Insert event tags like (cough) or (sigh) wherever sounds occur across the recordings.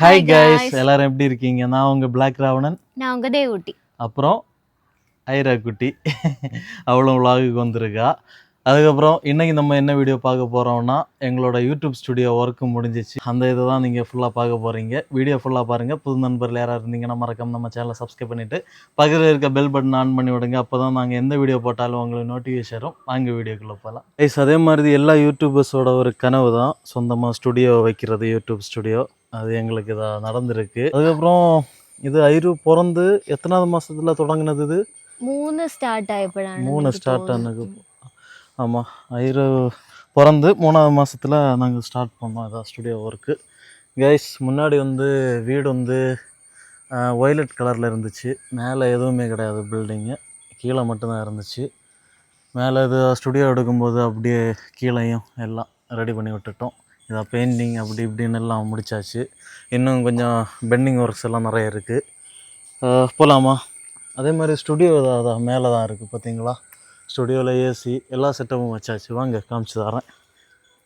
Hi guys. எல்லாரும் எப்படி இருக்கீங்க? நான் உங்க பிளாக் ராவணன் நான் உங்க தேவூட்டி அப்புறம் ஐரா குட்டி அவளும் விலாகுக்கு வந்திருக்கா. அதுக்கப்புறம் இன்னைக்கு நம்ம என்ன வீடியோ பார்க்க போறோம்னா எங்களோட யூடியூப் ஸ்டுடியோ ஒர்க்கு முடிஞ்சிச்சு. அந்த இதை தான் நீங்கள் ஃபுல்லாக பார்க்க போகிறீங்க வீடியோ ஃபுல்லாக பாருங்கள் புது நண்பர்கள் யாராவது இருந்தீங்கன்னா மறக்காம நம்ம சேனலை சப்ஸ்கிரைப் பண்ணிவிட்டு பக்கத்தில் இருக்க பெல் பட்டன் ஆன் பண்ணி விடுங்க. அப்போ தான் நாங்கள் எந்த வீடியோ போட்டாலும் உங்களுக்கு நோட்டிஃபிகேஷன் வரும். வாங்க வீடியோக்குள்ளே போகலாம் கைஸ் அதே மாதிரி எல்லா யூடியூபர்ஸோட ஒரு கனவு தான். சொந்தமாக ஸ்டுடியோ வைக்கிறது யூடியூப் ஸ்டுடியோ அது எங்களுக்கு இதாக நடந்திருக்கு. அதுக்கப்புறம் இது ஐரு பிறந்து எத்தனாவது மாசத்துல தொடங்கினது இது? மூணு ஸ்டார்ட் ஆயப்படாது மூணு ஸ்டார்ட் ஆனது ஆமாம் ஐரு பிறந்து மூணாவது மாசத்துல நாங்கள் ஸ்டார்ட் பண்ணோம் அதான் ஸ்டுடியோ ஒர்க்கு கைஸ் முன்னாடி வந்து வீடு வந்து ஒய்லட் கலரில் இருந்துச்சு. மேலே எதுவுமே கிடையாது பில்டிங்கு கீழே மட்டும்தான் இருந்துச்சு. மேலே இது ஸ்டுடியோ எடுக்கும்போது அப்படியே கீழேயும் எல்லாம் ரெடி பண்ணி விட்டுட்டோம். இதை பெயிண்டிங் அப்படி இப்படின்னு எல்லாம் முடிச்சாச்சு. இன்னும் கொஞ்சம் பெண்டிங் ஒர்க்ஸ் எல்லாம் நிறைய இருக்குது போகலாமா அதே மாதிரி ஸ்டுடியோ தான் மேலே தான் இருக்குது பார்த்தீங்களா? ஸ்டுடியோவில் ஏசி எல்லா செட்டப்பும் வச்சாச்சு. வாங்க காமிச்சு தரேன்.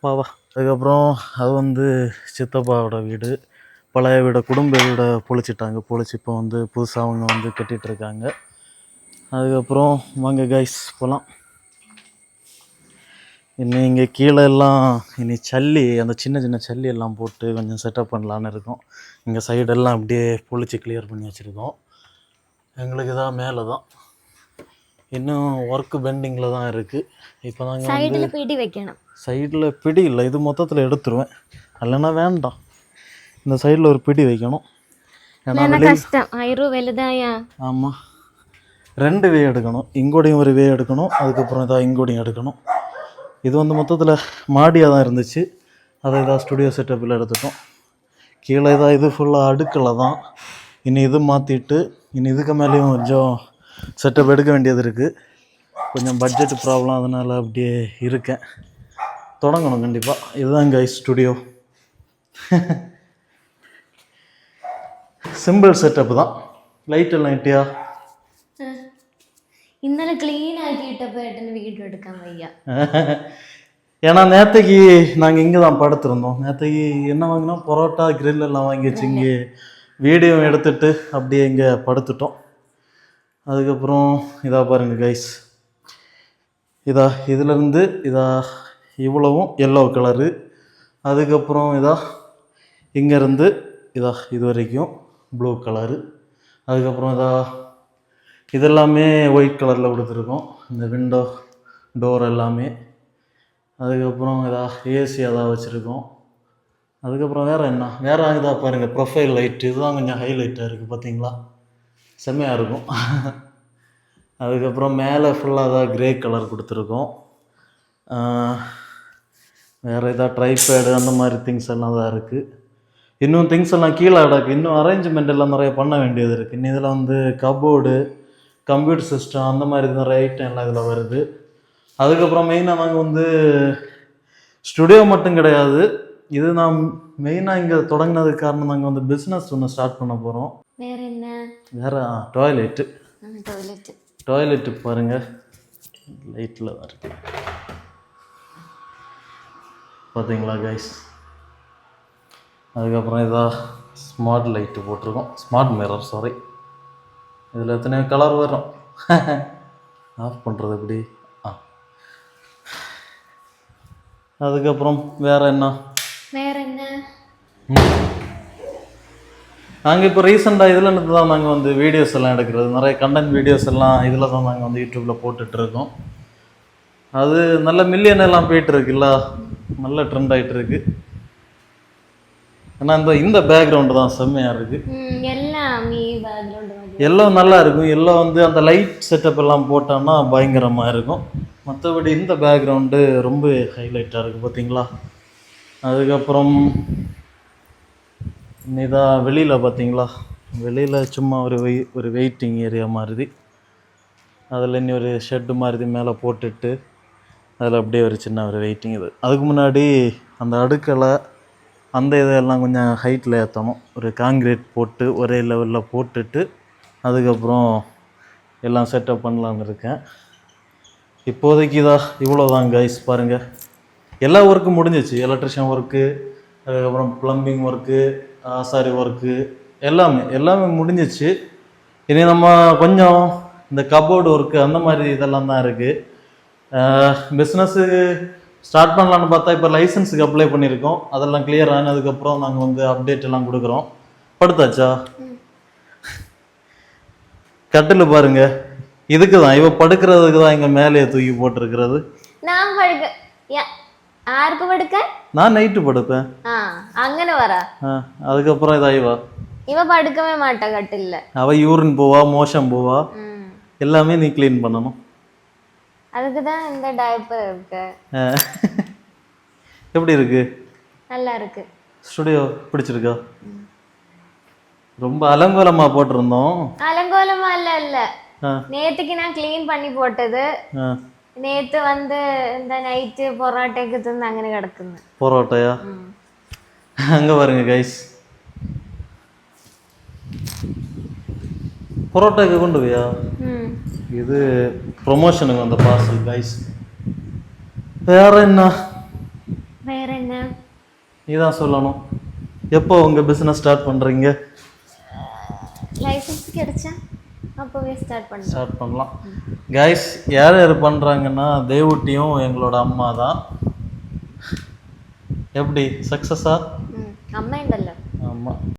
வா வா. அதுக்கப்புறம் அது வந்து சித்தப்பாவோட வீடு பழைய வீட குடும்ப வீட பொழிச்சிட்டாங்க. பொழிச்சு இப்போ வந்து புதுசாக அவங்க வந்து கட்டிகிட்ருக்காங்க அதுக்கப்புறம் வாங்க கைஸ் போகலாம் இன்னும் இங்கே கீழே எல்லாம் இனி சல்லி அந்த சின்ன சின்ன சல்லி எல்லாம் போட்டு கொஞ்சம் செட்டப் பண்ணலான்னு இருக்கோம். இங்கே சைடெல்லாம் அப்படியே பொழிச்சு கிளியர் பண்ணி வச்சுருக்கோம். எங்களுக்கு தான் மேலே தான். இன்னும் ஒர்க்கு பெண்டிங்கில் தான் இருக்குது இப்போ நாங்கள் சைடுல பிடி வைக்கணும். சைடில் பிடி இல்லை இது மொத்தத்தில் எடுத்துருவேன். இல்லைன்னா வேண்டாம். இந்த சைடில் ஒரு பிடி வைக்கணும். ஏன்னா கஷ்டம். ஆமாம் ரெண்டு வே எடுக்கணும். இங்கோடையும் ஒரு வே எடுக்கணும். அதுக்கப்புறம் இதாக இங்கோடையும் எடுக்கணும். இது வந்து மொத்தத்தில் மாடியாக தான் இருந்துச்சு. அதை இதாக ஸ்டுடியோ செட்டப்பில் எடுத்துட்டோம். கீழே இதாக இது ஃபுல்லாக அடுக்கில் தான். இனி இது மாற்றிட்டு இனி இதுக்கு மேலேயும் கொஞ்சம் செட்டப் எடுக்க வேண்டியது இருக்குது கொஞ்சம் பட்ஜெட் ப்ராப்ளம் அதனால் அப்படியே இருக்கேன். தொடங்கணும் கண்டிப்பாக இதுதான் கை ஸ்டுடியோ சிம்பிள் செட்டப் தான். லைட் எல்லாம் இட்டியா ഇന്നലെ ക്ലീൻ ആക്കിയിട്ടപ്പോ ഏട്ടന് വീഡിയോ എടുക്കാൻ വയ്യ ஏன்னா நேற்றுக்கு நாங்கள் இங்கே தான் படுத்திருந்தோம் நேற்றுக்கு என்ன வாங்கினோம் பரோட்டா grill எல்லாம் வாங்கி வச்சு இங்கே வீடியோ எடுத்துட்டு அப்படியே இங்கே படுத்துட்டோம் அதுக்கப்புறம் இதா பாருங்க கைஸ் இதா இதிலேருந்து இதா இவ்வளவும் எல்லோ கலரு அதுக்கப்புறம் இதா இங்கேருந்து இதா இது வரைக்கும் ப்ளூ கலரு அதுக்கப்புறம் இதா இதெல்லாமே ஒயிட் கலரில் கொடுத்துருக்கோம். இந்த விண்டோ டோர் எல்லாமே. அதுக்கப்புறம் இதா ஏசி அதான் வச்சுருக்கோம். அதுக்கப்புறம் வேறு என்ன? வேறு இதாக பாருங்கள் ப்ரொஃபைல் லைட் இதுதான் கொஞ்சம் ஹைலைட்டாக இருக்குது பார்த்தீங்களா செம்மையாக இருக்கும். அதுக்கப்புறம் மேலே ஃபுல்லாக தான் கிரே கலர் கொடுத்துருக்கோம். வேறு எதாவது ட்ரைபேடு அந்த மாதிரி திங்ஸ் எல்லாம் தான் இருக்குது இன்னும் திங்ஸ் எல்லாம் கீழே கிடக்கு இன்னும் அரேஞ்ச்மெண்ட் எல்லாம் நிறைய பண்ண வேண்டியது இருக்குது இன்னும் இதில் வந்து கபோர்டு கம்ப்யூட்டர் சிஸ்டம் அந்த மாதிரி தான் ரைட் எல்லாம் இதில் வருது. அதுக்கப்புறம் மெயினாக நாங்கள் வந்து ஸ்டுடியோ மட்டும் கிடையாது. இது நாம் மெயினாக இங்கே தொடங்கினதுக்கு காரணம் நாங்கள் வந்து பிஸ்னஸ் ஒன்று ஸ்டார்ட் பண்ண போகிறோம் வேறு என்ன? வேறு டாய்லெட்டு டாய்லெட்டு பாருங்கள் லைட்டில் வருது பார்த்தீங்களா கைஸ் அதுக்கப்புறம் இதாக ஸ்மார்ட் லைட்டு போட்டிருக்கோம். ஸ்மார்ட் மிரர் சாரி இதில் எத்தனையோ கலர் வரும். (laughs) ஆஃப் பண்ணுறது எப்படி? ஆ. அதுக்கப்புறம் வேறு என்ன? வேற என்ன? நாங்கள் இப்போ ரீசெண்டாக இதில் இருந்து தான் நாங்கள் வந்து வீடியோஸ் எல்லாம் எடுக்கிறது. நிறைய கண்டென்ட் வீடியோஸ் எல்லாம் இதில் தான் நாங்கள் வந்து யூடியூப்பில் போட்டுட்ருக்கோம் அது நல்ல மில்லியன் எல்லாம் போயிட்டு இருக்குல்ல நல்ல ட்ரெண்ட் ஆகிட்டுருக்கு ஆனால் இந்த இந்த பேக்ரவுண்டு தான் செம்மையாக இருக்குது எல்லாம் நல்லா இருக்கும். எல்லாம் வந்து அந்த லைட் செட்டப் எல்லாம் போட்டோன்னா பயங்கரமாக இருக்கும். மற்றபடி இந்த பேக்ரவுண்டு ரொம்ப ஹைலைட்டாக இருக்குது பார்த்தீங்களா அதுக்கப்புறம் இதான் வெளியில் பார்த்தீங்களா வெளியில் சும்மா ஒரு வெய் ஒரு வெயிட்டிங் ஏரியா மாதிரி அதில் இனி ஒரு ஷெட்டு மாதிரி மேலே போட்டுட்டு அதில் அப்படியே ஒரு சின்ன ஒரு வெயிட்டிங் இது. அதுக்கு முன்னாடி அந்த அடுக்கலை அந்த இதெல்லாம் கொஞ்சம் ஹைட்டில் ஏற்றணும் ஒரு காங்கிரீட் போட்டு ஒரே லெவலில் போட்டுட்டு அதுக்கப்புறம் எல்லாம் செட்டப் பண்ணலான்னு இருக்கேன். இப்போதைக்கு இதாக இவ்வளோதாங்க ஐஸ் கைஸ் பாருங்கள் எல்லா ஒர்க்கும் முடிஞ்சிச்சு. எலக்ட்ரிஷியன் ஒர்க்கு அதுக்கப்புறம் ப்ளம்பிங் ஒர்க்கு ஆசாரி ஒர்க்கு எல்லாமே எல்லாமே முடிஞ்சிச்சு. இனி நம்ம கொஞ்சம் இந்த கபோர்டு ஒர்க்கு அந்த மாதிரி இதெல்லாம் தான் இருக்குது பிஸ்னஸ்ஸு ஸ்டார்ட் பண்ணலான்னு பார்த்தா இப்போ லைசன்ஸுக்கு அப்ளை பண்ணியிருக்கோம். அதெல்லாம் கிளியர் ஆனதுக்கப்புறம் நாங்கள் வந்து அப்டேட் எல்லாம் கொடுக்குறோம். படுத்தாச்சா? கட்டில் பாருங்க. இதுக்கு தான் இவ படுக்கிறதுக்கு தான் இங்க மேலே தூக்கி போட்டிருக்கிறது. நான் படுக்க யாருக்கு படுக்க? நான் நைட்டு படுப்பேன். அங்கன வரா? அதுக்கப்புறம் இதாயி ஐவா இவ படுக்கவே மாட்டா கட்டில்ல. அவ யூரின் போவா மோஷம் போவா. எல்லாமே நீ கிளீன் பண்ணணும். அதுக்கு தான் இந்த டயப்பர் இருக்கு ஆ. எப்படி இருக்கு நல்லா இருக்கு ஸ்டுடியோ பிடிச்சிருக்கா ரொம்ப அலங்கோலமா போட்டிருந்தோம் அலங்கோலமா இல்ல இல்ல ஆ நேத்துக்கு நான் க்ளீன் பண்ணி போட்டது ஆ നേത്ത് വന്ന് എന്താ നൈറ്റ് പൊറോട്ടയൊക്കെ തിന്ന് അങ്ങനെ കിടക്കുന്നു பரோட்டாயா அங்க பாருங்க கைஸ் பரோட்டாக்கு கொண்டு போயா இது ப்ரொமோஷனுக்கு வந்த பார்சல் கைஸ் வேற என்ன? வேற என்ன? இதான் சொல்லணும். எப்போ உங்கள் பிஸ்னஸ் ஸ்டார்ட் பண்ணுறீங்க லைசன்ஸ் கிடைச்சா அப்போவே ஸ்டார்ட் பண்ணலாம். ஸ்டார்ட் பண்ணலாம். கைஸ் யார் யார் பண்ணுறாங்கன்னா தேவூட்டியும் எங்களோட அம்மா தான். எப்படி? சக்ஸஸா அம்மா